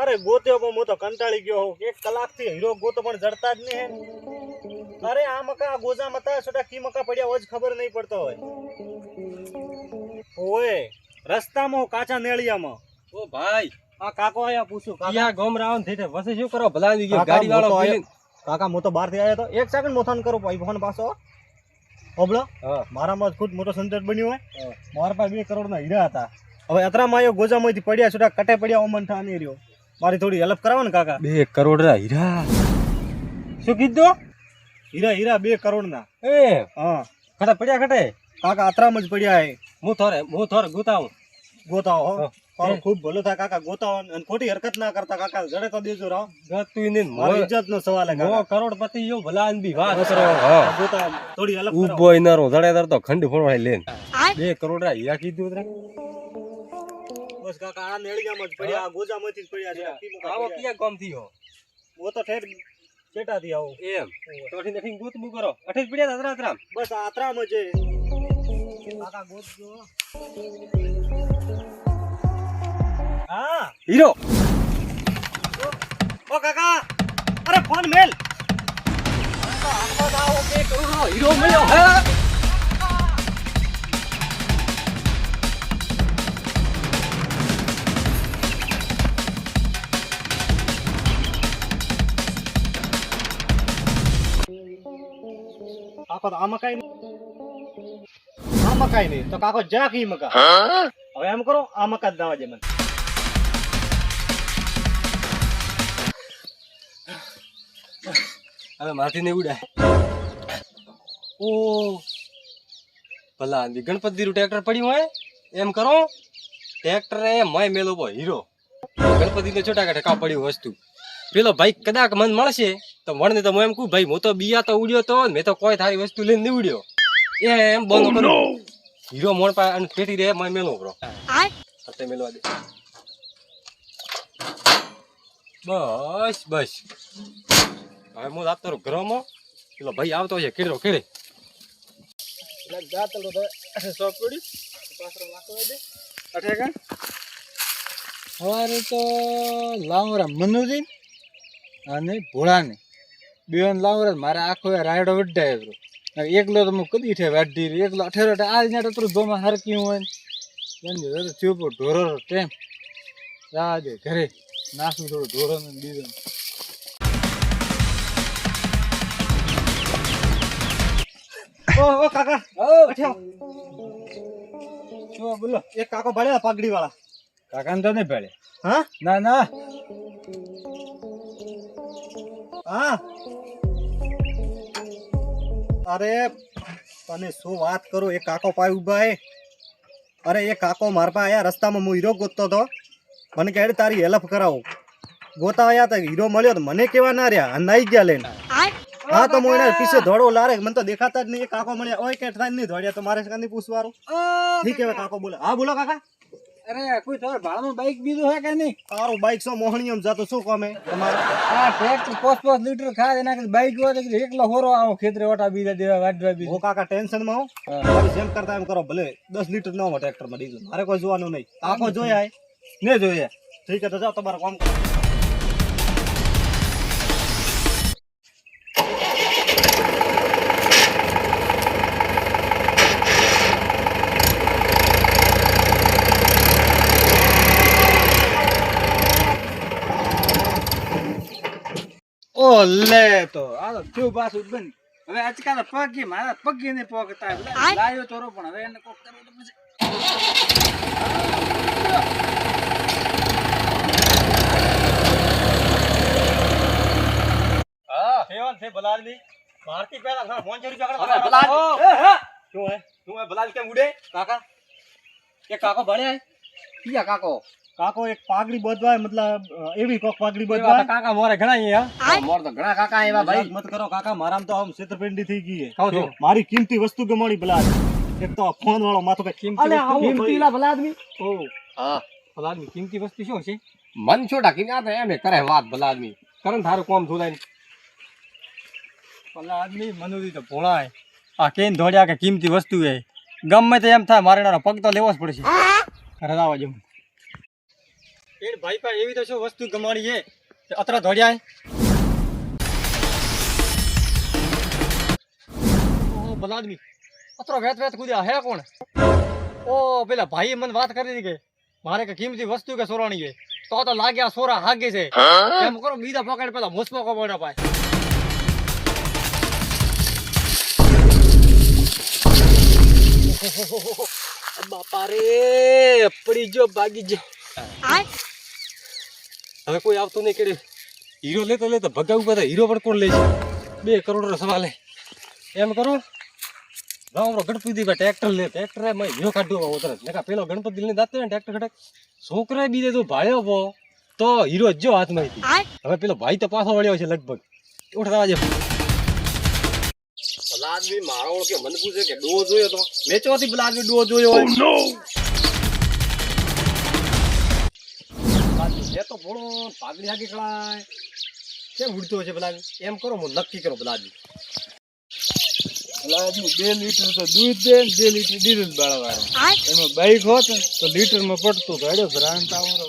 અરે ગોત્યો પણ હું તો કંટાળી ગયો હોઉં. એક કલાકથી હીરો ગોતો પણ જડતા જ નહીં. અરે આ મકા આ ગોજા મતા છોટા કી મકા પડ્યા હોય જ ખબર નહીં પડતો હોય. ઓય રસ્તામાં કાચા નેળિયામાં. ઓ ભાઈ. આ કાકો આયા પૂછું કાકા. ગોમ રાવન થઈ છે વસે શું કરો? ભલા આવી ગયો ગાડી વાળો કાકા હું તો બહારથી આવ્યો તો. એક સેકન્ડ મોથાન કરો ભાઈ ફોન પાછો ઓબળો મારામાં ખુદ મોટો સંતટ બન્યો હોય. મારા પાસે બે કરોડના હીરા હતા. હવે અતરામાં આવ્યો ગોજામાંથી પડ્યા છોટા કટે પડ્યા ઓમન થા નહીં રહ્યો. મારી થોડી હેલ્પ કરાવો ને કાકા. બે કરોડ ના હીરા. શું કીધું? હીરા હીરા બે કરોડના. એ હા. કટે પડ્યા કટે કાકા અતરામ જ પડ્યા હે હું થોરે હું થોરે ગુતાવું. ગોતાઓ હો. પણ. ખૂબ ભલો થાય કાકા ગોતાઓ અને ખોટી હરકત ના કરતા કાકા જડે તો દેજો રાવ. ગતું ને મારી ઇજ્જત નો સવાલ હે કાકા. કરોડપતિ યો ભલા બી વાત કરો. હા. થોડી હેલ્પ કરો ઊભો ઇનારો જડેદાર તો ખંડ ફોડવાય લેન બે કરોડ ના હીરા કીધું બસ કાકા આ નેળિયામાં જ પડ્યા આ ગોજામાંથી જ પડ્યા છે કી મુકા આવો પડ્યા. ક્યાં ગામથી હો હું તો ઠેર ચેટાથી આવું એમ તોઠી નઠી ગુત બુ કરો અઠે જ પડ્યા હતા અતરામ બસ આ આતરામ જ છે કાકા ગોતજો હા હીરો ઓ કાકા અરે ફોન મેલ હીરો મળ્યો હા કાકો આ મકાઈ નહીં. આ મકાઈ નહીં. તો કાકો જા કી મકા હવે એમ કરો આ મકા દાવા દે મને. હવે માથી ને ઉડાય. ઓ. ભલા આંધી ગણપતિ નું ટ્રેક્ટર પડ્યું હોય, એમ કરો. ટ્રેક્ટર મય મેલો બો હીરો. ગણપતિ નો છોટા કાઢે કા પડ્યું વસ્તુ. પેલો ભાઈ કદાચ મન મળશે. તો મને તો એમ કહું ભાઈ હું તો બિયા તો ઉડ્યો તો મેં તો કોઈ તારી વસ્તુ લઈને નહીં ઉડ્યો. એ એમ બંધ કરો. હીરો મોણ પાસે અને પેટી રે મય મેલો બ્રો હાથે મેલવા દે. બસ બસ. હવે હું રાત તારું ઘરમાં. પેલો ભાઈ આવતો છે કેડરો કેડે. જાતલો તો સોપ પડી. પાછળ નાખવા દે. અઠે સવારે તો લાવરા મનુજી અને ભોળાને. બેન લાવરા મારે આખો રાયડો વઢાય બરો એકલો તો હું કદી ઠે વાઢી. એકલો અઠેરો આ ને તો દોમાં હરકી હોય ને. તો જો ચૂપો ઢોરો ટેમ. રાજે ઘરે. નાખું થોડું ઢોરો ને બીજો ઓ કાકા. ઓ. બોલો. એક કાકો ભળ્યા પાઘડી વાળા કાકાને તો નહીં ભળે હા? ના ના. હા. અરે તને શું વાત કરું? એ કાકો પાય ઊભા હે. અરે એ કાકો મારા પાસે આયા રસ્તામાં હું હીરો ગોતતો હતો. મને કહે તારી હેલ્પ કરાવું. ગોતા આયા તા હીરો મળ્યો તો મને કેવા ના રહ્યા? નાઈ ગયા લઈને. હા તો હું એના પીછે ધોડો લારે મને તો દેખાતા જ નહીં. એ કાકો મળ્યા ઓય કે થાય નહીં ધોડ્યા તો મારે કાંઈ પૂછવાનું? ઠીક હવે કાકો બોલે હા બોલો કાકા. અરે કોઈ તમારે ભાડામાં બાઈક બીજું છે કે નહીં? તારું બાઈક સો મોહણીયમ જાતો શું કામે તમારે? આ ટ્રેક્ટર પોસ્ટ પોસ્ટ લીટર ખાય એના કે બાઈક હોય તો એકલો હોરો આવો ખેતરે ઓટા બીજા દેવા વાટવા બીજા. ઓ કાકા ટેન્શનમાં હું. હા. જેમ કરતા એમ કરો ભલે દસ લીટર ન હોય ટ્રેક્ટરમાં ડીઝલ મારે કોઈ જોવાનું નહીં. આખો જોયા હે? ને જોઈએ ઠીક છે તો જાઓ તમારે કામ કરો. ઓ લે તો. આ તો થયું પાછું બન. હવે આજકાલ પગી મારા પગી ને પોગતા લાયો ચોરો પણ. હવે એને કોક કરવું તો પછી. હા સેવન છે ભલાદની ભારતી પહેલા હા મોંચે રૂપિયા હવે આગળ. શું હે? શું હે? ભલા કેમ ઉડે? કાકા? કે કાકો ભણે કિયા કાકો? કાકો એક પાઘડી બદવાય મતલબ એવી કોક પાઘડી બદવાય. કાકા મોરે ઘણા અહીંયા. મોર તો ઘણા કાકા એવા ભાઈ. મત કરો કાકા મારામ તો આમ છેતરપિંડી થઈ ગઈ છે. કહું છું. મારી કિંમતી વસ્તુ ગમાડી ભલા. એક તો ફોન વાળો માથો કે કિંમતી કિંમતી ભાઈ. ભલા આદમી ઓ, હા. ભલા આદમી કિંમતી વસ્તુ શું છે? મન છોટા આ તો એમ કરે વાત ભલા આદમી કરન થારું કોમ ધોલાય પેલા આદમી મનુરી તો ભોળાય. આ કેન ધોડ્યા કે કિંમતી વસ્તુ એ. ગમે તે એમ થાય મારે પગ તો લેવો જ પડશે. અરે આવા જેમ એ ભાઈ પાસે એવી તો શું વસ્તુ ગમાણી છે? તે અત્રા ધોડ્યા ઓ બલાદમી. અત્રો વેત વેત કૂદ્યા હે કોણ? ઓ પેલા ભાઈએ મને વાત કરી હતી કે મારે કે કિંમતી વસ્તુ કે સોરાણી છે તો તો લાગ્યા સોરા હાગે છે. એમ કરો બીજા પકડ પેલા મોસમો કોમોડા પાય. બાપા રે પડી જો ભાગી ગયો હવે કોઈ આવતું નહીં કે હીરો લેતો લેતો ભગાવું બધા. હીરો પણ કોણ લે છે? બે કરોડ નો સવાલ એમ કરો. રામરો ગણપતિ ભાઈ ટ્રેક્ટર લે. ટ્રેક્ટર એમાં હીરો કાઢ્યો ઉતરે. નકા પેલો ગણપતિ લઈને દાતે ને ટ્રેક્ટર ખડક છોકરા બીજે તો ભાળ્યો પો તો હીરો જ જો હાથમાં હવે પેલો ભાઈ તો પાછો વળ્યો છે લગભગ. ઉઠવા આજે આદમી મારો કે મન પૂછે કે ડો જોયો તો? મેં ચોથી પેલા ડો જોયો હોય. તો ભોળો પાઘડી હાકી કળાય. કેમ ઉડતો છે પેલા એમ કરો હું નક્કી કરો પેલા આદમી બે લીટર તો દૂધ દે ને બે લીટર ડીઝલ બાળવા એમાં બાઈક હોત તો લીટરમાં પડતું હેડો ભ્રાંત આવો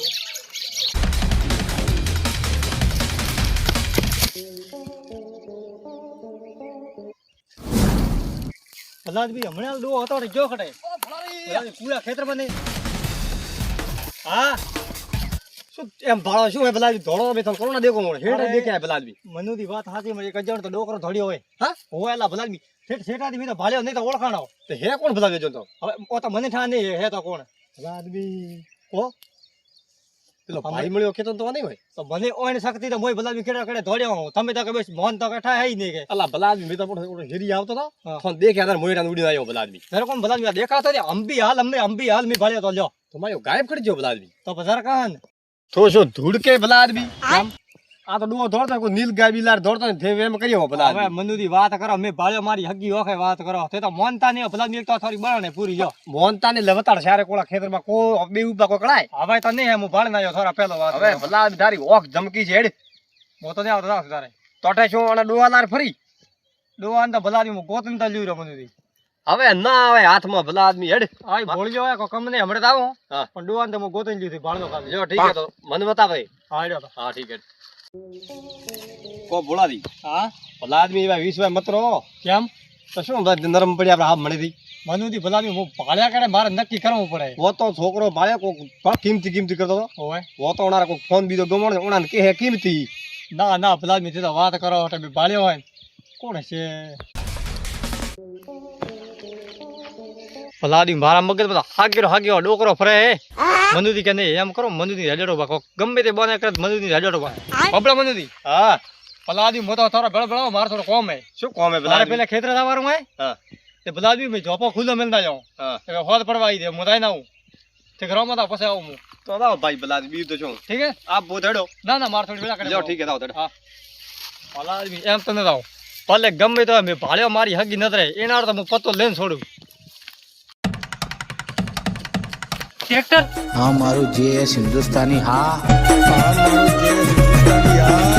બી હમણાં ડો હતો જો ખટાય. પૂરા ખેતર બને હા? એમ ભાળો શું હે ભલાદી ધોળો બે તો કોરોના દેખો મોડે હેડે અરે. દેખાય ભલાદી મનુની વાત સાચી મને એક અજાણ તો ડોકરો ધોડ્યો હોય. હા? હોય એલા ભલાદી ઠેઠ ઠેઠાથી મેં તો ભાળ્યો નહીં તો ઓળખાણો. તો હે કોણ ભલાદી જો તો હવે ઓ તો મને ઠા નહીં હે તો કોણ? ભલાદી કો પેલો ભાઈ મળ્યો કેતો તો નહીં હોય? તો મને ઓણ શક્તિ તો મોય ભલાદી કેડા કેડે ધોડ્યો હું. તમે તો કે બસ મોહન તો કઠા હે નહીં કે. અલા ભલાદી મેં તો પણ હેરી આવતો તો. ફોન દેખ્યા તાર મોયરા ઉડી આવ્યો ભલાદી તારે કોણ ભલાદી દેખાતો ને અંબી હાલ અમને અંબી હાલ મેં ભાળ્યો તો લ્યો. તમારો ગાયબ કરી ગયો ભલાદી તો બજાર કાન તો શું ધૂળકે ભલા આદમી? આ? તો ડુઓ દોડતો કોઈ નીલ ગાય બિલાર દોડતો ને તે એમ કર્યો ભલા હવે મનુદી વાત કરો મે ભાળ્યો મારી હગી ઓખે વાત કરો. તે તો મોનતા ને ભલા નીલ તો થોડી બળને પૂરી જો. મોનતા ને લવતાડ સારે કોળા ખેતરમાં કો બે ઊભા કો કળાય. હવે તો નહીં હું ભાળ નાયો થોરા પેલો વાત હવે ભલા તારી ઓખ જમકી છે હેડ. મો તો ને આવતો તારે. તોટે છો અને ડોવાલાર ફરી? ડોવાન તો ભલા હું ગોતન તો લ્યું રહ્યો મનુદી હવે ના આવે હાથમાં ભલા આદમી હેડ. આય ભોળજો હોય કો કમને હમણે આવો. પણ ડોવાન તો હું ગોતન લીધું ભાળનો કામ જો ઠીક હે તો. મને બતાવે. હા હેડો તો. હા ઠીક હે કો ભોળાદી હા? ભલા આદમી એવા વીસ વાર મતરો. કેમ? તો શું બધા નરમ પડી આપણે હાથ મળી મનુથી ભલા આદમી હું ભાળ્યા કરે મારે નક્કી કરવું પડે. વો તો છોકરો ભાળ્યા કોક કિંમતી કિંમતી કરતો હતો. ઓય. વો તો ઓનારા કોક ફોન બીજો ગમણ ઓણાને કે હે કિંમતી? ના ના ભલા આદમી તે વાત કરો એટલે ભાળ્યો હોય કોણ છે ભલાદી મારા મગજ બધા હાગ્યો હાગ્યો ડોકરો ફરે હે. મનુદી કે નહીં એમ કરો મનુદી હેડેડો બા ગમે તે બને કરે મનુદી હેડેડો બા બબડા મનુદી હા. ભલાદી મોટો થોડો બળાવો મારો થોડો કોમ હે. શું કોમ હે ભલા પેલા ખેતર જવાનું હે? હા. તે ભલાદી મે જોપો ખુલ્લો મેલતા જાઉં હા. એટલે હોદ પડવા આવી દે મુદાઈ ના હું તે ઘરમાં તો પછી આવું હું. તો આવો ભાઈ ભલાદી બીજું તો શું? ઠીક હે? આપ બહુ ધડો. ના ના માર થોડી વેળા કરે. જો ઠીક હે આવો ધડો. હા. ભલાદી એમ તને દાવ ભલે ગમે તો મે ભાળ્યો મારી હગી નતરે એના તો હું પત્તો લઈને છોડું. ટ્રેક્ટર? હા મારું જે હિન્દુસ્તાની હા. મારું જે હિન્દુસ્તાની આ